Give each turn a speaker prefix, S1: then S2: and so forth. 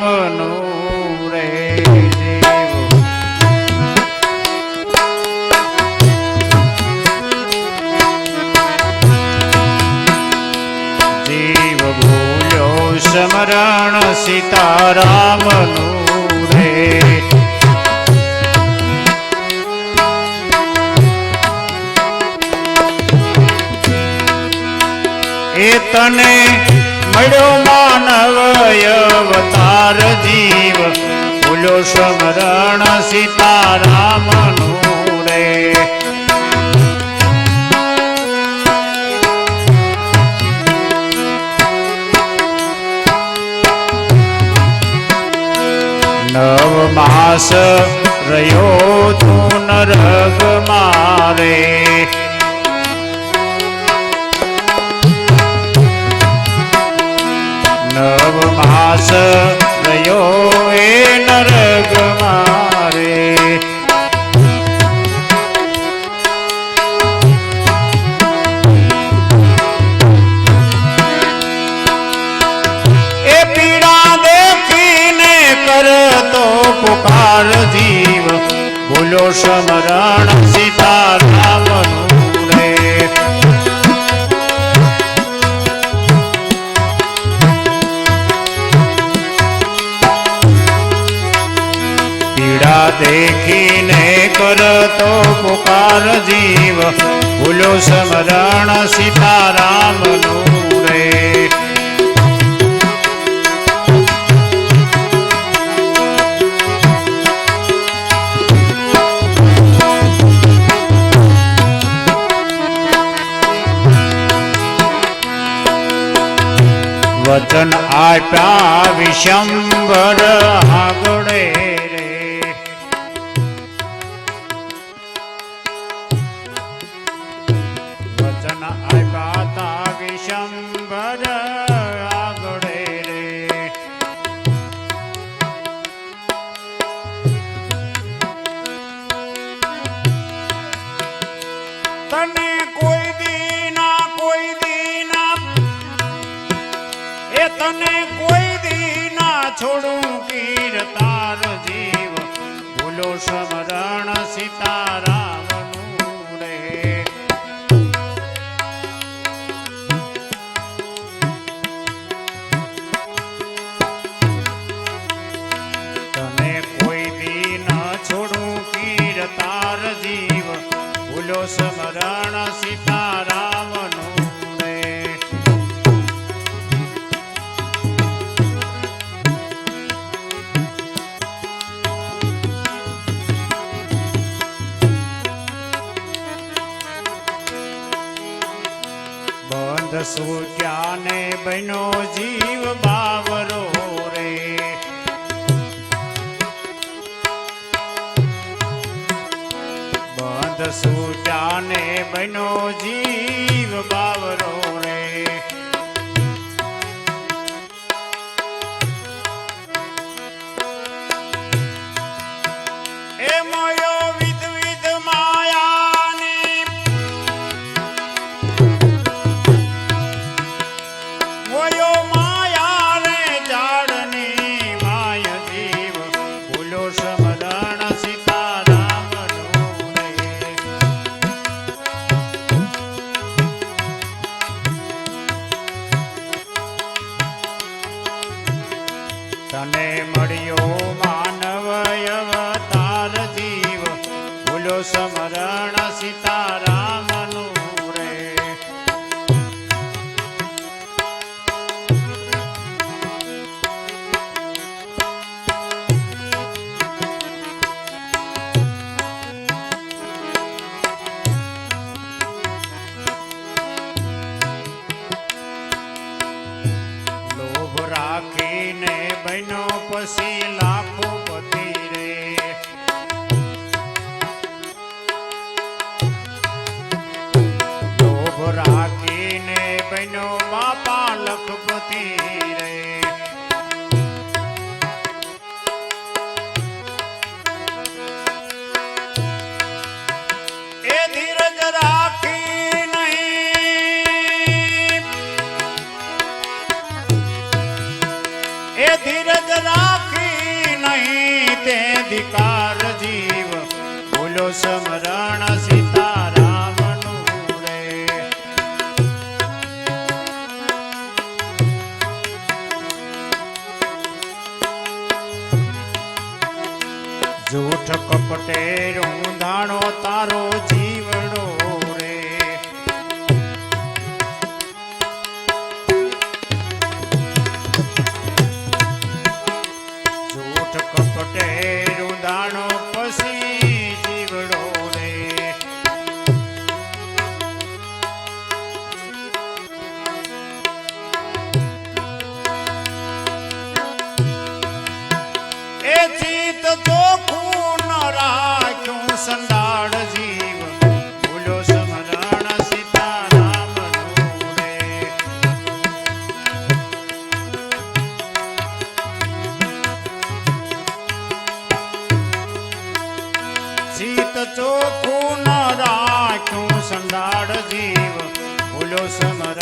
S1: સીતારામનું રે જીવ ભૂલ્યો સ્મરણ સીતારામનું રે એ તને મળ્યો માનવ અવતાર જીવ. ભૂલો સ્મરણ સીતારામનું રે નવ માસ રહ્યો તું નરગ મારે. માસ રહ્યો એ નરગ મારે. એ પીડા દેખીને કરતો પુકાર જીવ. ભૂલો સ્મરણ સીતારામનું પીડા દેખીને કરતો પુકાર જીવ ભૂલો સ્મરણ સીતારામનું રે. વચન આપ્યા વિશંબર ભૂલો સ્મરણ સીતારામનું બંધ સૂટ્યાને બનો જીવ બાવરો રે? બંધ સૂટ્યાને બનો જીવ બાવરો રે? જીવ. ભૂલો સમરણ સીતારામનું રે. લોભ રાખીને બનો પછી બાપા લખપતિ રે. એ ધીરજ રાખી નહીં. એ ધીરજ રાખ ધિકાર જીવ બોલો સમરણ સીતારામનું ser ભૂલો સમરણ